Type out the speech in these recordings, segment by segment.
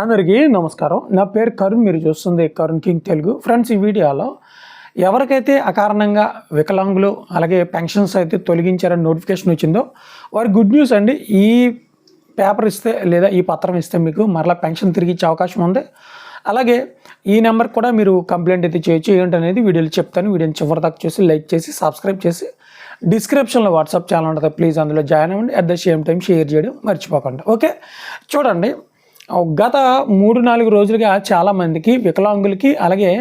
అందరికీ నమస్కారం. నా పేరు కరుణ్ మీరు చూస్తుంది కరుణ్ కింగ్ తెలుగు. ఫ్రెండ్స్ ఈ వీడియోలో ఎవరికైతే అకారణంగా వికలాంగులు అలాగే పెన్షన్స్ అయితే తొలగించారని నోటిఫికేషన్ వచ్చిందో వారి గుడ్ న్యూస్ అండి. ఈ పేపర్ ఇస్తే లేదా ఈ పత్రం ఇస్తే మీకు మరలా పెన్షన్ తిరిగి ఇచ్చే అవకాశం ఉంది. అలాగే ఈ నెంబర్ కూడా మీరు కంప్లైంట్ అయితే చేయొచ్చు. ఏంటనేది వీడియోలో చెప్తాను. వీడియోని చివరి దాకా చూసి లైక్ చేసి సబ్స్క్రైబ్ చేసి డిస్క్రిప్షన్లో వాట్సాప్ ఛానల్ ఉంటుంది. ప్లీజ్ అందులో జాయిన్ అవ్వండి. At the same time share చేయడం మర్చిపోకండి. ఓకే? చూడండి. గత మూడు నాలుగు రోజులుగా చాలామందికి వికలాంగులకి అలాగే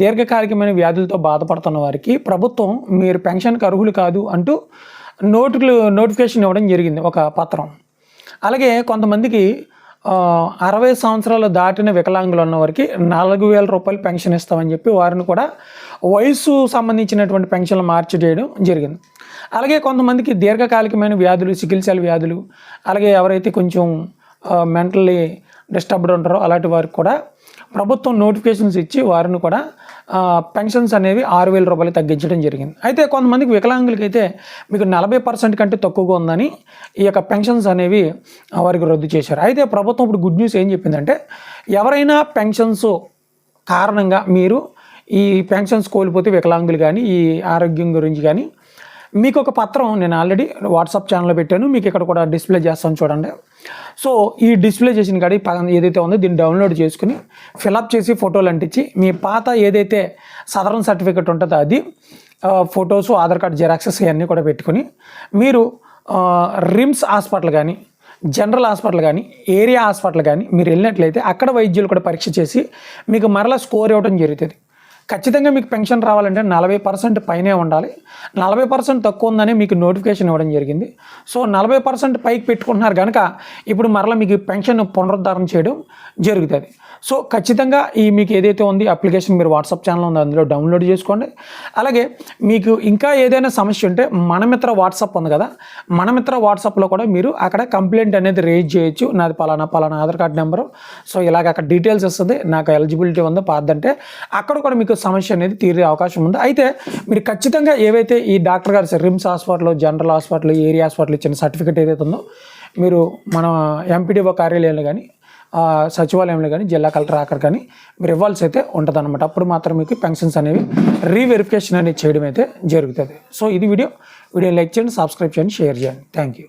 దీర్ఘకాలికమైన వ్యాధులతో బాధపడుతున్న వారికి ప్రభుత్వం మీరు పెన్షన్కి అర్హులు కాదు అంటూ నోటులు నోటిఫికేషన్ ఇవ్వడం జరిగింది ఒక పత్రం. అలాగే కొంతమందికి అరవై సంవత్సరాలు దాటిన వికలాంగులు ఉన్నవారికి నాలుగు వేల రూపాయలు పెన్షన్ ఇస్తామని చెప్పి వారిని కూడా వయసు సంబంధించినటువంటి పెన్షన్లు మార్చి చేయడం జరిగింది. అలాగే కొంతమందికి దీర్ఘకాలికమైన వ్యాధులు సికిల్సెల్ వ్యాధులు అలాగే ఎవరైతే కొంచెం మెంటల్లీ డిస్టర్బ్డ్ ఉంటారో అలాంటి వారికి కూడా ప్రభుత్వం నోటిఫికేషన్స్ ఇచ్చి వారిని కూడా పెన్షన్స్ అనేవి ఆరు వేల రూపాయలు తగ్గించడం జరిగింది. అయితే కొంతమందికి వికలాంగులకి అయితే మీకు నలభై పర్సెంట్ కంటే తక్కువగా ఉందని ఈ యొక్క పెన్షన్స్ అనేవి వారికి రద్దు చేశారు. అయితే ప్రభుత్వం ఇప్పుడు గుడ్ న్యూస్ ఏం చెప్పిందంటే ఎవరైనా పెన్షన్స్ కారణంగా మీరు ఈ పెన్షన్స్ కోల్పోతే వికలాంగులు కానీ ఈ ఆరోగ్యం గురించి కానీ మీకు ఒక పత్రం నేను ఆల్రెడీ వాట్సాప్ ఛానల్లో పెట్టాను మీకు ఇక్కడ కూడా డిస్ప్లే చేస్తాను చూడండి. సో ఈ డిస్ప్లే చేసిన కాడ ఏదైతే ఉందో దీన్ని డౌన్లోడ్ చేసుకుని ఫిలప్ చేసి ఫోటోలు అంటించి మీ పాత ఏదైతే సదరన్ సర్టిఫికెట్ ఉంటుందో అది ఫొటోస్ ఆధార్ కార్డ్ జెరాక్సెస్ ఇవన్నీ కూడా పెట్టుకుని మీరు రిమ్స్ హాస్పిటల్ కానీ జనరల్ హాస్పిటల్ కానీ ఏరియా హాస్పిటల్ కానీ మీరు వెళ్ళినట్లయితే అక్కడ వైద్యులు కూడా పరీక్ష చేసి మీకు మరలా స్కోర్ ఇవ్వడం జరుగుతుంది. ఖచ్చితంగా మీకు పెన్షన్ రావాలంటే నలభై పర్సెంట్ పైనే ఉండాలి. నలభై పర్సెంట్ తక్కువ ఉందని మీకు నోటిఫికేషన్ ఇవ్వడం జరిగింది. సో నలభై పర్సెంట్ పైకి పెట్టుకుంటున్నారు కనుక ఇప్పుడు మరలా మీకు పెన్షన్ పునరుద్ధరణ చేయడం జరుగుతుంది. సో ఖచ్చితంగా ఈ మీకు ఏదైతే ఉంది అప్లికేషన్ మీరు వాట్సాప్ ఛానల్ ఉంది అందులో డౌన్లోడ్ చేసుకోండి. అలాగే మీకు ఇంకా ఏదైనా సమస్య ఉంటే మనమిత్ర వాట్సాప్ ఉంది కదా మనమిత్ర వాట్సాప్లో కూడా మీరు అక్కడ కంప్లైంట్ అనేది రేజ్ చేయొచ్చు. నాది పలానా పలానా ఆధార్ కార్డ్ నెంబరు. సో ఇలాగ అక్కడ డీటెయిల్స్ వస్తుంది నాకు ఎలిజిబిలిటీ ఉందో పాదంటే అక్కడ కూడా మీకు సమస్య అనేది తీరే అవకాశం ఉంది. అయితే మీరు ఖచ్చితంగా ఏవైతే ఈ doctor garu RIMS hospital general hospital area hospital ఇచ్చిన సర్టిఫికేట్ ఏదైతే ఉందో మీరు మన ఎంపీడీఓ కార్యాలయంలో కానీ సచివాలయంలో కానీ జిల్లా కలెక్టర్ ఆఖరి కానీ మీరు ఇవ్వాల్సి అయితే ఉంటుంది అనమాట అప్పుడు మాత్రం మీకు పెన్షన్స్ అనేవి రీవెరిఫికేషన్ అనేది చేయడం అయితే జరుగుతుంది. సో ఇది వీడియో. వీడియో లైక్ చేయండి సబ్స్క్రైబ్ చేయండి షేర్ చేయండి. Thank you.